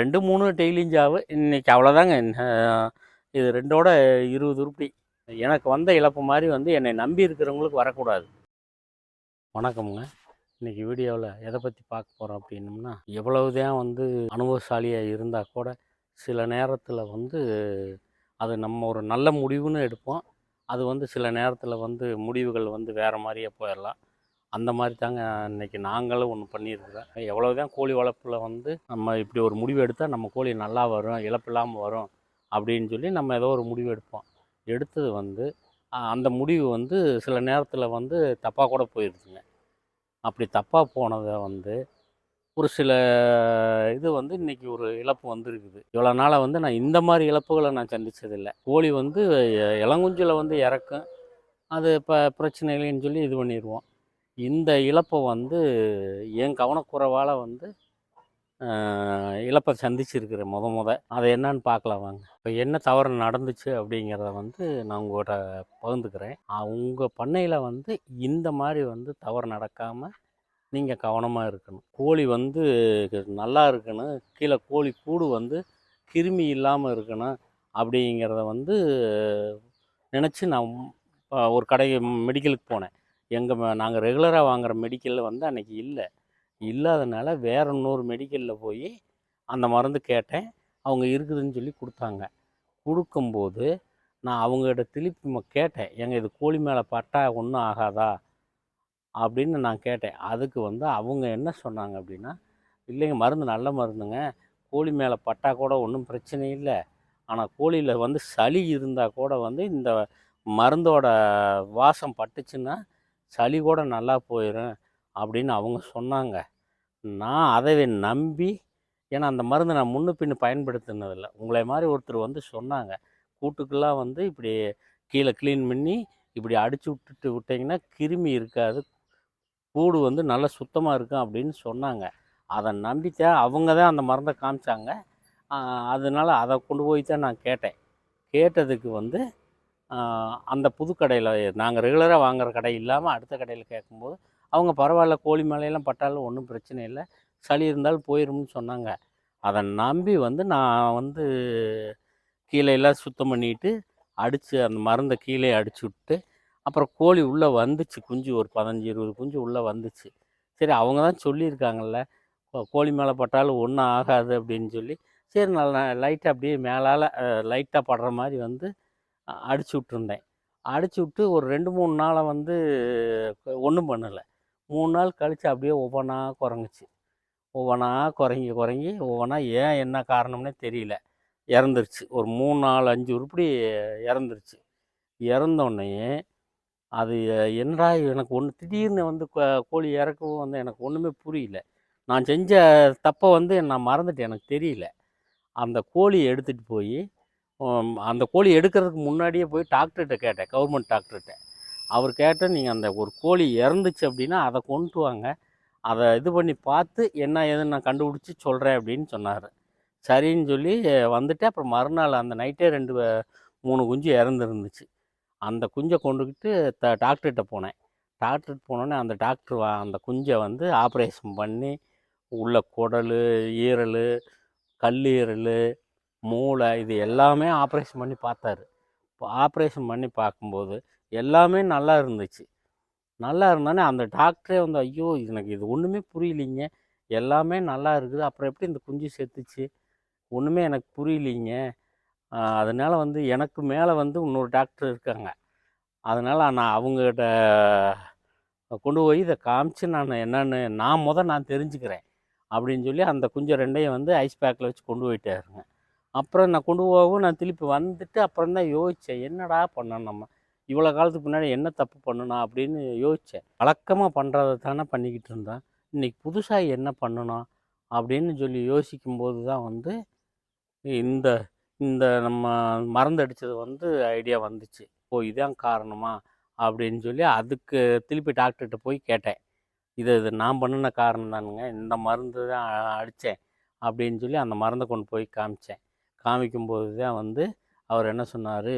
ரெண்டு மூணு டெய்லியும் ஜாவு இன்றைக்கி அவ்வளோதாங்க இது ரெண்டோட இருபது உருப்படி. எனக்கு வந்த இழப்பு மாதிரி வந்து என்னை நம்பி இருக்கிறவங்களுக்கு வரக்கூடாது. வணக்கம்ங்க. இன்னைக்கு வீடியோவில் எதை பற்றி பார்க்க போகிறோம் அப்படின்னம்னா எவ்வளவுதான் வந்து அனுபவசாலியாக இருந்தால் கூட சில நேரத்தில் வந்து அது நம்ம ஒரு நல்ல முடிவுன்னு எடுப்போம். அது வந்து சில நேரத்தில் வந்து முடிவுகள் வந்து வேறு மாதிரியே போயிடலாம் அந்த மாதிரி தாங்க இன்னைக்கு நாங்களும் ஒன்று பண்ணியிருக்கிறோம் எவ்வளோதான் கோழி வளர்ப்பில் வந்து நம்ம இப்படி ஒரு முடிவு எடுத்தால் நம்ம கோழி நல்லா வரும் இழப்பு இல்லாமல் வரும் அப்படின்னு சொல்லி நம்ம ஏதோ ஒரு முடிவு எடுப்போம். எடுத்தது வந்து அந்த முடிவு வந்து சில நேரத்தில் வந்து தப்பாக கூட போயிடுதுங்க அப்படி தப்பாக போனதை வந்து ஒரு சில இது வந்து இன்றைக்கி ஒரு இழப்பு வந்திருக்குது. இவ்வளோ நாளாக வந்து நான் இந்த மாதிரி இழப்புகளை நான் சந்தித்ததில்லை கோழி வந்து இளங்குஞ்சில் வந்து இறக்கும். அது இப்போ பிரச்சனை இல்லைன்னு சொல்லி இது பண்ணிடுவோம் இந்த இழப்பை வந்து என் கவனக்குறைவால் வந்து இழப்பை சந்திச்சிருக்கிறேன் முத முத. அதை என்னன்னு பார்க்கலாம் வாங்க. இப்போ என்ன தவறு நடந்துச்சு அப்படிங்கிறத வந்து நான் உங்கள்கிட்ட பகிர்ந்துக்கிறேன். உங்கள் பண்ணையில் வந்து இந்த மாதிரி வந்து தவறு நடக்காமல் நீங்கள் கவனமாக இருக்கணும். கோழி வந்து நல்லா இருக்கணும். கீழே கோழி கூடு வந்து கிருமி இல்லாமல் இருக்கணும் அப்படிங்கிறத வந்து நினச்சி நான் ஒரு கடை மெடிக்கலுக்கு போனேன். எங்கள் நாங்கள் ரெகுலராக வாங்குகிற மெடிக்கலில் வந்து அன்றைக்கி இல்லை. இல்லாதனால வேற இன்னொரு மெடிக்கலில் போய் அந்த மருந்து கேட்டேன். அவங்க இருக்குதுன்னு சொல்லி கொடுத்தாங்க. கொடுக்கும்போது நான் அவங்ககிட்ட திருப்பி கேட்டேன். எங்கள் இது கோழி மேலே பட்டா ஒன்றும் ஆகாதா? அப்படின்னு நான் கேட்டேன். அதுக்கு வந்து அவங்க என்ன சொன்னாங்க அப்படின்னா இல்லைங்க மருந்து நல்ல மருந்துங்க. கோழி மேலே பட்டா கூட ஒன்றும் பிரச்சனை இல்லை. ஆனால் கோழியில் வந்து சளி இருந்தால் கூட வந்து இந்த மருந்தோட வாசம் பட்டுச்சுன்னா சளி கூட நல்லா போயிடும் அப்படின்னு அவங்க சொன்னாங்க. நான் அதை நம்பி ஏன்னா அந்த மருந்து நான் முன்ன பின்னு பயன்படுத்தினதில்லை. உங்களை மாதிரி ஒருத்தர் வந்து சொன்னாங்க. கூட்டுக்கெல்லாம் வந்து இப்படி கீழே க்ளீன் பண்ணி இப்படி அடித்து விட்டுட்டு விட்டிங்கன்னா கிருமி இருக்காது. கூடு வந்து நல்லா சுத்தமாக இருக்கும் அப்படின்னு சொன்னாங்க. அதை நம்பித்தான் அவங்க தான் அந்த மருந்தை காமிச்சாங்க. அதனால் அதனால அதை கொண்டு போய் தான் நான் கேட்டேன். கேட்டதுக்கு வந்து அந்த புது கடையில் நாங்கள் ரெகுலராக வாங்குகிற கடை இல்லாமல் அடுத்த கடையில் கேட்கும்போது அவங்க பரவாயில்ல கோழி மேலையெல்லாம் பட்டாலும் ஒன்றும் பிரச்சனை இல்லை சளி இருந்தாலும் போயிரும்னு சொன்னாங்க. அதை நம்பி வந்து நான் வந்து கீழே எல்லாம் சுத்தம் பண்ணிட்டு அடித்து அந்த மருந்தை கீழே அடிச்சு விட்டு அப்புறம் கோழி உள்ளே வந்துச்சு குஞ்சு ஒரு பதினஞ்சு இருபது குஞ்சு உள்ளே வந்துச்சு. சரி அவங்க தான் சொல்லியிருக்காங்கல்ல கோழி மேலே பட்டாலும் ஒன்றும் ஆகாது அப்படின்னு சொல்லி சரி நல்லா லைட்டாக அப்படியே மேலால் லைட்டாக படுற மாதிரி வந்து அடிச்சு விட்டுருந்தேன். அடிச்சு விட்டு ஒரு ரெண்டு மூணு நாளை வந்து ஒன்றும் பண்ணலை. மூணு நாள் கழித்து அப்படியே ஒவ்வொன்றா குறைஞ்சிச்சு. ஒவ்வொன்றா குறைங்கி குறைங்கி ஒவ்வொன்றா ஏன் என்ன காரணம்னே தெரியல. இறந்துருச்சு. ஒரு மூணு நாலு அஞ்சு உருப்படி இறந்துருச்சு. இறந்தோடனே அது என்னடா எனக்கு ஒன்று திடீர்னு வந்து கோ- கோழி இறக்கவும் வந்து எனக்கு ஒன்றுமே புரியல. நான் செஞ்ச தப்பை வந்து நான் மறந்துட்டேன். எனக்கு தெரியல. அந்த கோழியை எடுத்துகிட்டு போய் அந்த கோழி எடுக்கிறதுக்கு முன்னாடியே போய் டாக்டர்கிட்ட கேட்டேன் கவர்மெண்ட் டாக்டர்கிட்ட அவர் கேட்டால் நீங்கள் அந்த ஒரு கோழி இறந்துச்சு அப்படின்னா அதை கொண்டு வாங்க. அதை இது பண்ணி பார்த்து என்ன ஏதுன்னு நான் கண்டுபிடிச்சி சொல்கிறேன் அப்படின்னு சொன்னார். சரின்னு சொல்லி வந்துட்டு அப்புறம் மறுநாள் அந்த நைட்டே ரெண்டு மூணு குஞ்சு இறந்துருந்துச்சு. அந்த குஞ்சை கொண்டுக்கிட்டு த டாக்டர்கிட்ட போனேன். டாக்டர்கிட்ட போனோடனே அந்த டாக்டர் வா அந்த குஞ்சை வந்து ஆப்ரேஷன் பண்ணி உள்ள குடல் ஈரல் கல்லீரல் மூளை இது எல்லாமே ஆப்ரேஷன் பண்ணி பார்த்தாரு. இப்போ ஆப்ரேஷன் பண்ணி பார்க்கும்போது எல்லாமே நல்லா இருந்துச்சு. நல்லா இருந்தானே அந்த டாக்டரே வந்து ஐயோ எனக்கு இது ஒன்றுமே புரியலிங்க. எல்லாமே நல்லா இருக்குது. அப்புறம் எப்படி இந்த குஞ்சு செத்துச்சு? ஒன்றுமே எனக்கு புரியலிங்க. அதனால் வந்து எனக்கு மேலே வந்து இன்னொரு டாக்டர் இருக்காங்க. அதனால் நான் அவங்ககிட்ட கொண்டு போய் இதை காமிச்சு நான் என்னென்னு நான் முத நான் தெரிஞ்சுக்கிறேன். அப்படின்னு சொல்லி அந்த குஞ்சு ரெண்டையும் வந்து ஐஸ் பேக்கில் வச்சு கொண்டு போயிட்டாருங்க. அப்புறம் நான் கொண்டு போகவும் நான் திருப்பி வந்துட்டு அப்புறம் தான் யோசித்தேன் என்னடா பண்ணோம் நம்ம? இவ்வளோ காலத்துக்கு முன்னாடி என்ன தப்பு பண்ணணும் அப்படின்னு யோசித்தேன் வழக்கமாக பண்ணுறதை தானே பண்ணிக்கிட்டு இருந்தேன். இன்றைக்கி புதுசாக என்ன பண்ணணும் அப்படின்னு சொல்லி யோசிக்கும்போது தான் வந்து இந்த இந்த நம்ம மருந்து வந்து ஐடியா வந்துச்சு. ஓ இதுதான் காரணமா? அப்படின்னு சொல்லி அதுக்கு திருப்பி டாக்டர்கிட்ட போய் கேட்டேன். இது இது நான் பண்ணின காரணம் தானுங்க இந்த மருந்து தான் அடித்தேன் அப்படின்னு சொல்லி அந்த மருந்தை கொண்டு போய் காமிச்சேன். காமிக்கும்போது தான் வந்து அவர் என்ன சொன்னார்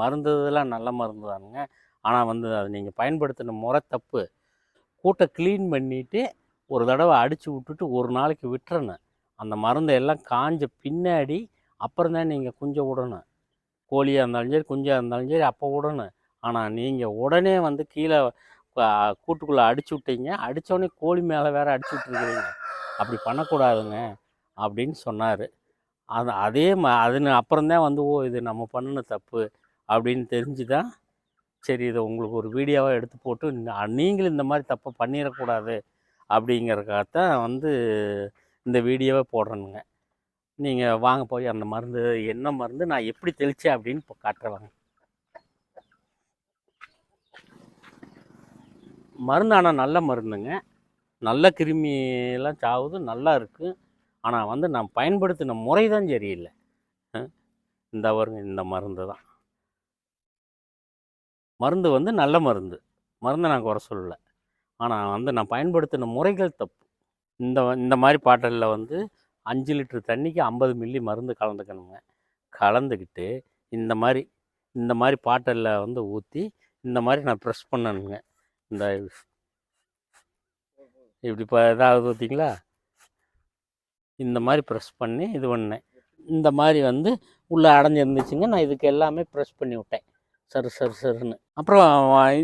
மருந்து இதெல்லாம் நல்ல மருந்து தானுங்க ஆனால் வந்து அதை நீங்கள் பயன்படுத்தின முறை தப்பு கூட்டை க்ளீன் பண்ணிவிட்டு ஒரு தடவை அடித்து விட்டுட்டு ஒரு நாளைக்கு விட்டுறணும் அந்த மருந்தை எல்லாம் காஞ்ச பின்னாடி அப்புறம் தான் நீங்கள் குஞ்சை விடணும். கோழியாக இருந்தாலும் சரி குஞ்சாக இருந்தாலும் சரி அப்போ விடணும். ஆனால் நீங்கள் உடனே வந்து கீழே கூட்டுக்குள்ளே அடிச்சு விட்டீங்க. அடித்தோடனே கோழி மேலே வேறு அடிச்சு விட்ருக்குறீங்க அப்படி பண்ணக்கூடாதுங்க அப்படின்னு சொன்னார். அது அதே ம அதுன்னு அப்புறம்தான் வந்து ஓ இது நம்ம பண்ணின தப்பு அப்படின்னு தெரிஞ்சு தான் சரி இதை உங்களுக்கு ஒரு வீடியோவாக எடுத்து போட்டு நீங்களும் இந்த மாதிரி தப்பை பண்ணிடக்கூடாது அப்படிங்கிறக்காகத்தான் வந்து இந்த வீடியோவை போடுறேனுங்க. நீங்கள் வாங்க போய் அந்த மருந்து என்ன மருந்து நான் எப்படி தெளித்தேன் அப்படின்னு இப்போ காட்டுறேன் மருந்து ஆனால் நல்ல மருந்துங்க. நல்ல கிருமியெல்லாம் சாவுது நல்லா இருக்குது ஆனால் வந்து நான் பயன்படுத்தின முறை தான் சரியில்லை இந்த வருங்க இந்த மருந்து தான். மருந்து வந்து நல்ல மருந்து. மருந்தை நான் குறை சொல்லலை. ஆனால் வந்து நான் பயன்படுத்தின முறைகள் தப்பு. இந்த இந்த மாதிரி பாட்டிலில் வந்து அஞ்சு லிட்டர் தண்ணிக்கு ஐம்பது மில்லி மருந்து கலந்துக்கணுங்க. கலந்துக்கிட்டு இந்த மாதிரி இந்த மாதிரி பாட்டிலில் வந்து ஊற்றி இந்த மாதிரி நான் ப்ரெஸ் பண்ணணுங்க. இந்த இப்படி இப்போ இதாவது ஊற்றிங்களா இந்த மாதிரி ப்ரெஸ் பண்ணி இது பண்ணேன். இந்த மாதிரி வந்து உள்ளே அடைஞ்சிருந்துச்சுங்க. நான் இதுக்கு எல்லாமே ப்ரெஸ் பண்ணி விட்டேன். சரு சரு சருன்னு. அப்புறம்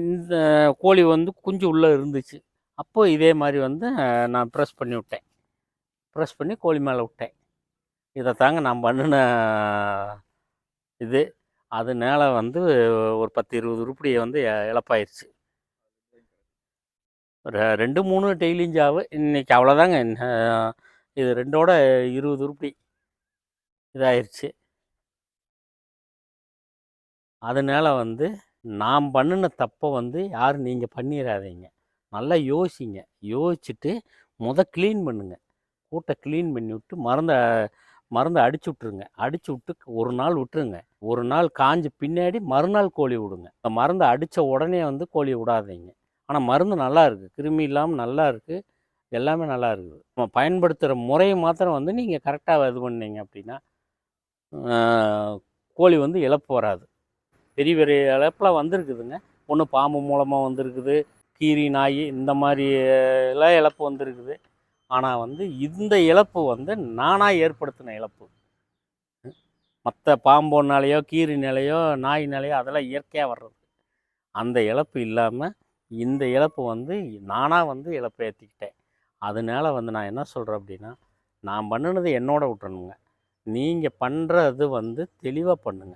இந்த கோழி வந்து குஞ்சு உள்ளே இருந்துச்சு. அப்போது இதே மாதிரி வந்து நான் ப்ரெஸ் பண்ணி விட்டேன். ப்ரெஸ் பண்ணி கோழி மேலே விட்டேன். இதை தாங்க நான் பண்ணின இது. அதனால வந்து ஒரு பத்து இருபது உருப்படி வந்து இழப்பாயிருச்சு. ரெண்டு மூணு டெய்லியும் ஜாவு. இன்றைக்கி அவ்வளோதாங்க. இது ரெண்டோட இருபது உருப்படி இதாயிருச்சு. அதனால் வந்து நான் பண்ணின தப்பை வந்து யாரும் நீங்கள் பண்ணிடாதீங்க நல்லா யோசிங்க. யோசிச்சுட்டு முத க்ளீன் பண்ணுங்க. கூட்டை க்ளீன் பண்ணி விட்டு மருந்தை மருந்தை அடிச்சு விட்ருங்க அடிச்சு விட்டு ஒரு நாள் விட்டுருங்க. ஒரு நாள் காஞ்ச பின்னாடி மறுநாள் கோழி விடுங்க. இந்த மருந்தை அடித்த உடனே வந்து கோழி விடாதீங்க. ஆனால் மருந்து நல்லா இருக்குது கிருமி இல்லாமல் நல்லா இருக்குது எல்லாமே நல்லா இருக்குது. நம்ம பயன்படுத்துகிற முறையை மாத்திரம் வந்து நீங்கள் கரெக்டாக இது பண்ணீங்க அப்படின்னா கோழி வந்து இழப்பு வராது. பெரிய பெரிய இழப்பில் வந்திருக்குதுங்க. ஒன்று பாம்பு மூலமாக வந்திருக்குது கீரி நாய் இந்த மாதிரி எல்லாம் இழப்பு வந்திருக்குது. ஆனால் வந்து இந்த இழப்பு வந்து நானாக ஏற்படுத்தின இழப்பு. மற்ற பாம்போனாலேயோ கீரினாலேயோ நாயினாலேயோ அதெல்லாம் இயற்கையாக வர்றது. அந்த இழப்பு இல்லாமல் இந்த இழப்பு வந்து நானாக வந்து இழப்பை ஏற்றிக்கிட்டேன் அதனால வந்து நான் என்ன சொல்கிறேன் அப்படின்னா நான் பண்ணினது என்னோட விட்டுறணுங்க. நீங்கள் பண்ணுறது வந்து தெளிவாக பண்ணுங்க.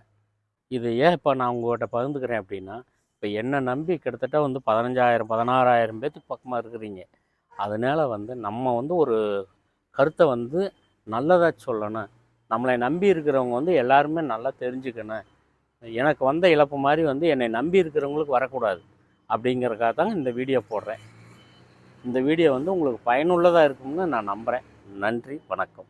இது ஏன் இப்போ நான் உங்கள்கிட்ட பகிர்ந்துக்கிறேன் அப்படின்னா இப்போ என்னை நம்பி கிட்டத்தட்ட வந்து பதினஞ்சாயிரம் பதினாறாயிரம் பேத்துக்கு பக்கமாக இருக்கிறீங்க. அதனால வந்து நம்ம வந்து ஒரு கருத்தை வந்து நல்லதாக சொல்லணும். நம்மளை நம்பி இருக்கிறவங்க வந்து எல்லாருமே நல்லா தெரிஞ்சுக்கணும். எனக்கு வந்த இழப்பு மாதிரி வந்து என்னை நம்பி இருக்கிறவங்களுக்கு வரக்கூடாது. அப்படிங்கிறக்காக தான் இந்த வீடியோ போடுறேன். இந்த வீடியோ வந்து உங்களுக்கு பயனுள்ளதாக இருக்கும்னு நான் நம்புகிறேன் நன்றி வணக்கம்.